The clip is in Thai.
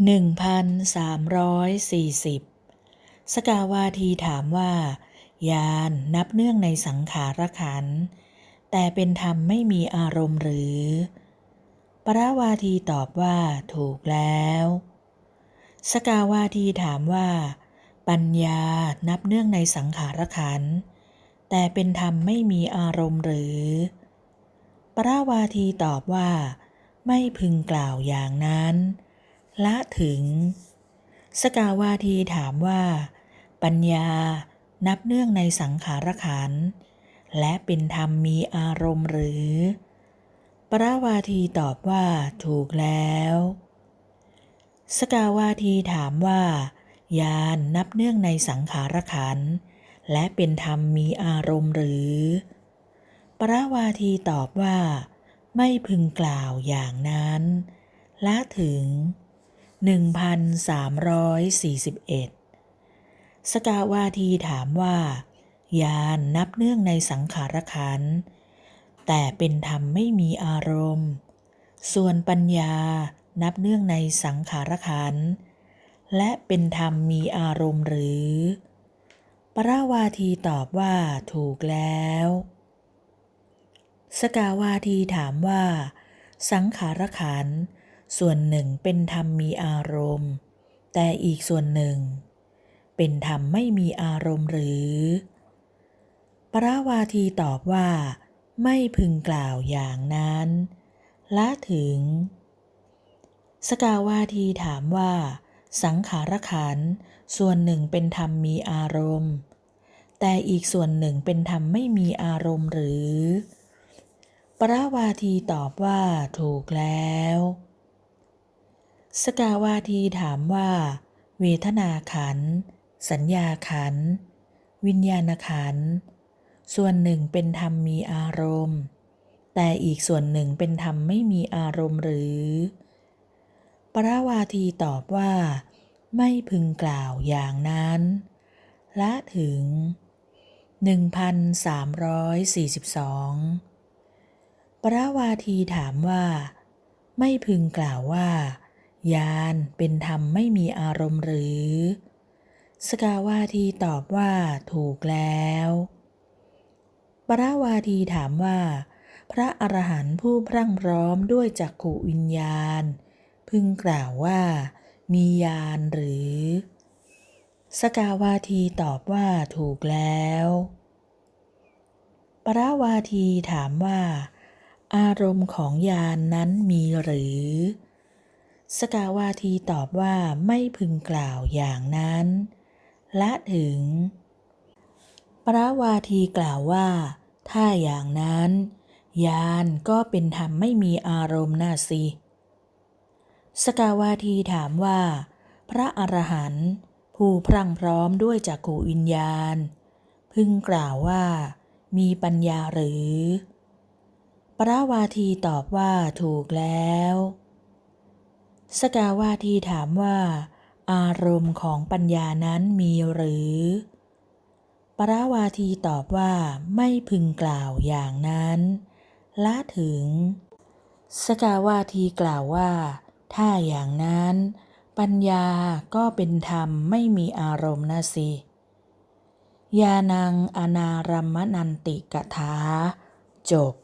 1340 สกาวาทีถามว่า ยานนับเนื่องในสังขารขัน แต่เป็นธรรมไม่มีอารมณ์หรือ ปราวาทีตอบว่าถูกแล้ว สกาวาทีถามว่า ปัญญานับเนื่องในสังขารขัน แต่เป็นธรรมไม่มีอารมณ์หรือ ปราวาทีตอบว่า ไม่พึงกล่าวอย่างนั้น ละถึง สกาวาทีถามว่า ปัญญานับเนื่องในสังขารขัน และเป็นธรรมมีอารมณ์หรือ ปราวาทีตอบว่าถูกแล้ว สกาวาทีถามว่า ยานนับเนื่องในสังขารขัน และเป็นธรรมมีอารมณ์หรือ ปราวาทีตอบว่า ไม่พึงกล่าวอย่างนั้น ละถึง 1341 สกาวาทีถามว่า ยานนับเนื่องในสังขารขัน แต่เป็นธรรมไม่มีอารมณ์ ส่วนปัญญานับเนื่องในสังขารขัน และเป็นธรรมมีอารมณ์หรือ ปราวาทีตอบว่าถูกแล้ว สกาวาทีถามว่า สังขารขันธ์ ส่วนหนึ่งเป็นธรรมมีอารมณ์ แต่อีกส่วนหนึ่ง เป็นธรรมไม่มีอารมณ์หรือ ปราวาทีตอบว่า ไม่พึงกล่าวอย่างนั้น ละถึง สกาวาทีถามว่า สังขารขันส่วนหนึ่งเป็นธรรมมีอารมณ์ แต่อีกส่วนหนึ่งเป็นธรรมไม่มีอารมณ์หรือ ปราวาทีตอบว่าถูกแล้ว สกาวาทีถามว่า เวทนาขัน สัญญาขัน วิญญาณขัน ส่วนหนึ่งเป็นธรรมมีอารมณ์ แต่อีกส่วนหนึ่งเป็นธรรมไม่มีอารมณ์หรือ ปราวาทีตอบว่า ไม่พึงกล่าวอย่างนั้น ละถึง 1342 ปราวาทีถามว่า ไม่พึงกล่าวว่า ยานเป็นธรรมไม่มีอารมณ์หรือ สกาวาทีตอบว่าถูกแล้ว ปราวาทีถามว่า พระอรหันต์ผู้พรั่งพร้อมด้วยจักขุวิญญาณ พึงกล่าวว่า มียานหรือ สกาวาทีตอบว่าถูกแล้ว ปราวาทีถามว่า อารมณ์ของยานนั้นมีหรือ สกาวาทีตอบว่าไม่พึงกล่าวอย่างนั้น ละถึง ปราวาทีกล่าวว่า ถ้าอย่างนั้น ยานก็เป็นธรรมไม่มีอารมณ์น่าสิ สกาวาทีถามว่า พระอรหันต์ผู้พรั่งพร้อมด้วยจักขุวิญญาณ พึงกล่าวว่า มีปัญญาหรือ ปราวาทีตอบว่าถูกแล้ว สกาวาทีถามว่า อารมณ์ของปัญญานั้นมีหรือ ปราวาทีตอบว่าไม่พึงกล่าวอย่างนั้น ละถึง สกาวาทีกล่าวว่า ถ้าอย่างนั้น ปัญญาก็เป็นธรรมไม่มีอารมณ์นะสิยานังอนารัมมนันติกถา จบ